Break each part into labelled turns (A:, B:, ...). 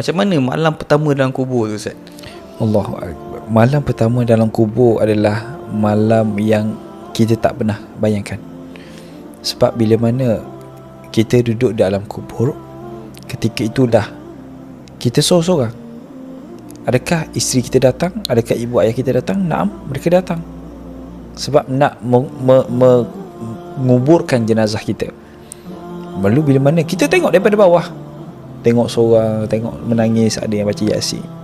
A: Macam mana malam pertama dalam kubur tu Ustaz?
B: Allahu Akbar. Malam pertama dalam kubur adalah malam yang kita tak pernah bayangkan. Sebab bila mana kita duduk dalam kubur, ketika itu dah kita seorang-seorang. Adakah isteri kita datang? Adakah ibu ayah kita datang? Naam, mereka datang. Sebab nak me- me- me- menguburkan jenazah kita. Lalu bila mana kita tengok daripada bawah. Tengok seorang, tengok menangis, ada yang baca Yasin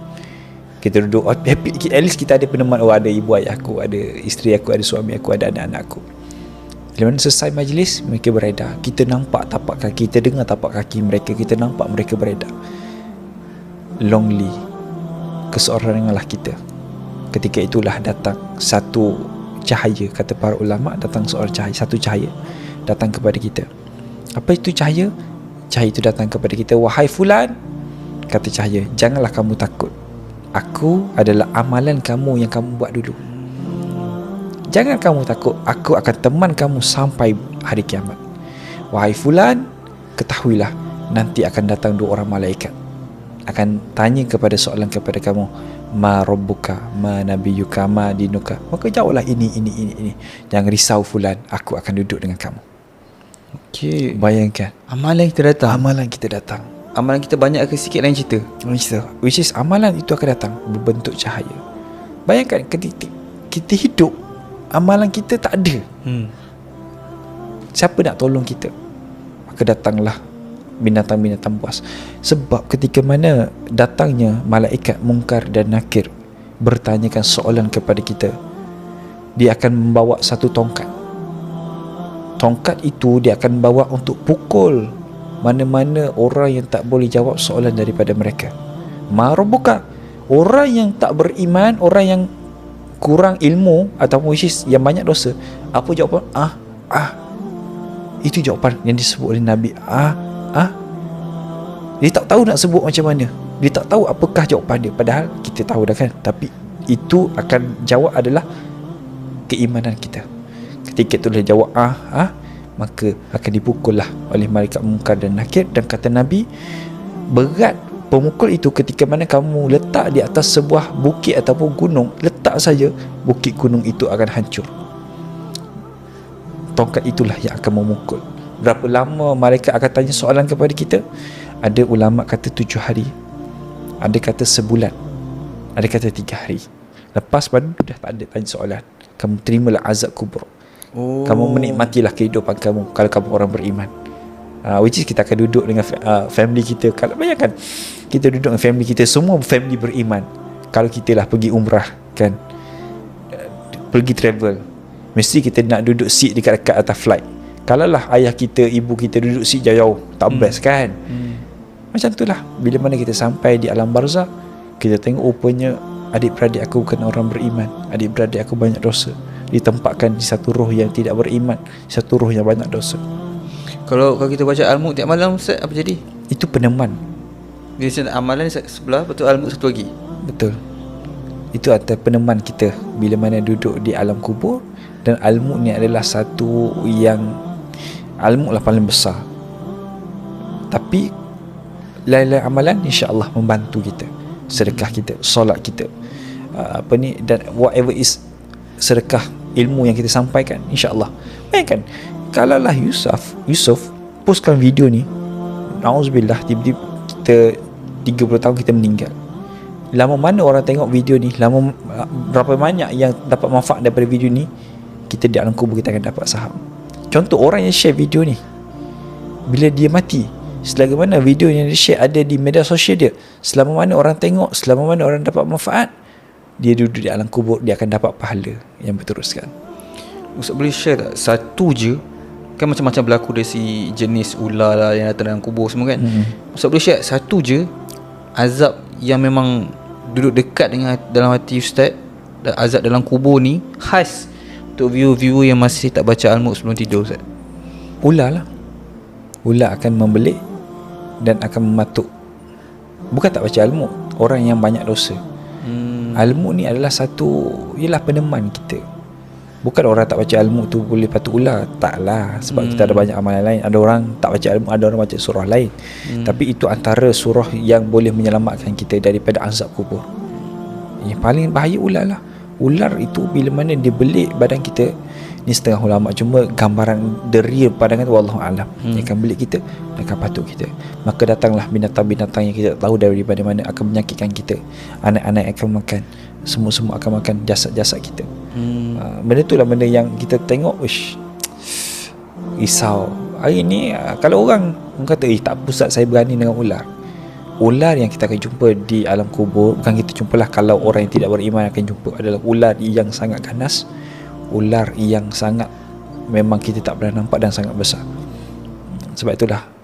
B: kita duduk happy at least kita ada peneman oh ada ibu ayah aku ada isteri aku ada suami aku ada anak-anak aku. Mana selesai majlis mereka beredar. Kita nampak tapak kaki kita dengar tapak kaki mereka kita nampak mereka beredar. Lonely keseoranganlah kita. Ketika itulah datang satu cahaya kata para ulama datang seorang cahaya satu cahaya datang kepada kita. Apa itu cahaya cahaya itu datang kepada kita wahai fulan kata cahaya janganlah kamu takut. Aku adalah amalan kamu yang kamu buat dulu. Jangan kamu takut. Aku akan teman kamu sampai hari kiamat. Wahai fulan Ketahuilah Nanti akan datang dua orang malaikat. Akan tanya kepada soalan kepada kamu Ma robbuka Ma nabiyuka Ma dinuka? Maka jawablah ini ini ini ini. Jangan risau fulan. Aku akan duduk dengan kamu
A: Okey.
B: Bayangkan
A: Amalan kita datang.
B: Amalan kita datang
A: Amalan kita banyak ke sikit lain cerita?
B: Which is, which is amalan itu akan datang berbentuk cahaya. Bayangkan ketika kita hidup, amalan kita tak ada.
A: Hmm.
B: Siapa nak tolong kita? Maka datanglah binatang-binatang buas. Sebab ketika mana datangnya malaikat mungkar dan nakir bertanyakan soalan kepada kita, dia akan membawa satu tongkat. Tongkat itu dia akan bawa untuk pukul mana-mana orang yang tak boleh jawab soalan daripada mereka. Marubuka orang yang tak beriman, orang yang kurang ilmu ataupun which is yang banyak dosa, apa jawapan? Ah, ah. Itu jawapan yang disebut oleh Nabi. Ah, ah. Dia tak tahu nak sebut macam mana. Dia tak tahu apakah jawapan dia. Padahal kita tahu dah kan. Tapi itu akan jawab adalah keimanan kita. Ketika itulah jawab ah, ah. Maka akan dipukullah oleh malaikat mungkar dan nakir. Dan kata Nabi berat pemukul itu ketika mana kamu letak di atas sebuah bukit ataupun gunung letak saja bukit gunung itu akan hancur. Tongkat itulah yang akan memukul. Berapa lama malaikat akan tanya soalan kepada kita? Ada ulama kata tujuh hari. Ada kata sebulan. Ada kata tiga hari. Lepas pada dah tak ada tanya soalan. Kamu terimalah azab kubur
A: Oh.
B: kamu menikmatilah kehidupan kamu kalau kamu orang beriman. Uh, which is kita akan duduk dengan uh, family kita. Kalau bayangkan kita duduk dengan family kita semua family beriman. Kalau kita lah pergi umrah kan. Uh, pergi travel. Mesti kita nak duduk seat dekat-dekat atas flight. Kalau lah ayah kita, ibu kita duduk seat jauh-jauh, tak hmm. best kan?
A: Hmm.
B: Macam tu lah. Bila mana kita sampai di alam barzah, kita tengok rupanya adik-beradik aku bukan orang beriman. Adik-beradik aku banyak dosa ditempatkan di satu roh yang tidak beriman satu roh yang banyak dosa.
A: Kalau kalau kita baca Al-Mulk tiap malam Ustaz apa jadi?
B: itu peneman.
A: Di sini amalan se- sebelah betul Al-Mulk satu lagi.
B: betul. Itu antara peneman kita. Bila mana duduk di alam kubur dan almuk ni adalah satu yang almuk lah paling besar. Tapi lain-lain amalan insya-Allah membantu kita sedekah kita solat kita. Uh, apa ni dan whatever is sedekah ilmu yang kita sampaikan insya-Allah. Bayangkan kalau lah Yusuf Yusuf postkan video ni nauzubillah tiba-tiba kita 30 tahun kita meninggal. Lama mana orang tengok video ni lama berapa banyak yang dapat manfaat daripada video ni kita di alam kubur kita akan dapat saham contoh orang yang share video ni bila dia mati selagi mana video yang dia share ada di media sosial dia selama mana orang tengok selama mana orang dapat manfaat dia duduk di alam kubur dia akan dapat pahala yang berteruskan
A: Ustaz boleh share tak satu je kan macam-macam berlaku dari si jenis ular lah yang datang dalam kubur semua kan.
B: Hmm.
A: Ustaz boleh share satu je azab yang memang duduk dekat dengan dalam hati ustaz dan azab dalam kubur ni khas untuk viewer-viewer yang masih tak baca Al-Mulk sebelum tidur ustaz.
B: ular lah ular akan membelik dan akan mematuk bukan tak baca ilmu orang yang banyak dosa
A: Hmm.
B: ilmu ni adalah satu ialah peneman kita Bukan orang tak baca ilmu tu boleh patut ular Taklah Sebab
A: Hmm.
B: kita ada banyak amalan lain Ada orang tak baca ilmu Ada orang baca surah lain
A: Hmm.
B: Tapi itu antara surah yang boleh menyelamatkan kita Daripada azab kubur Yang paling bahaya ular lah Ular itu bila mana dia belik badan kita Ni setengah ulama Cuma gambaran the real pandangan Wallahu alam.
A: Hmm.
B: Akan belik kita Dan akan patuk kita. Maka datanglah binatang-binatang yang kita tak tahu dari mana-mana Akan menyakitkan kita. Anak-anak akan makan Semua-semua akan makan jasad-jasad kita.
A: Hmm.
B: uh, Benda tu lah benda yang kita tengok Uish Risau. Hari ni uh, Kalau orang Orang kata Eh tak apa Ustaz saya berani dengan ular. Ular yang kita akan jumpa di alam kubur Bukan kita jumpalah Kalau orang yang tidak beriman akan jumpa Adalah ular yang sangat ganas Ular yang sangat Memang kita tak pernah nampak Dan sangat besar. Sebab itulah